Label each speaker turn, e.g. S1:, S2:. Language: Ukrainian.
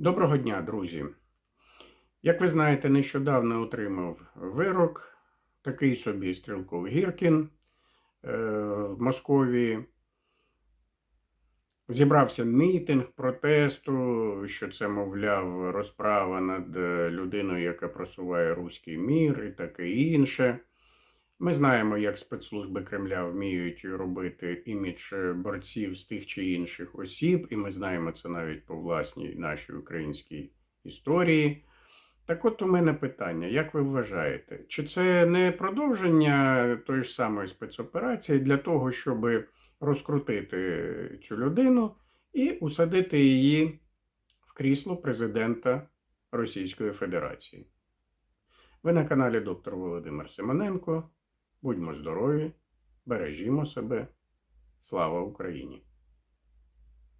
S1: Доброго дня, друзі. Як ви знаєте, нещодавно отримав вирок такий собі стрілков Гіркін е, в Московії. Зібрався мітинг протесту, що це, мовляв, розправа над е, людиною, яка просуває руський мір і таке інше. Ми знаємо, як спецслужби Кремля вміють робити імідж борців з тих чи інших осіб, і ми знаємо це навіть по власній нашій українській історії. Так от у мене питання: як ви вважаєте, чи це не продовження тої ж самої спецоперації для того, щоб розкрутити цю людину і усадити її в крісло президента Російської Федерації? Ви на каналі доктор Володимир Симоненко. Будьмо здорові, бережімо себе. Слава Україні!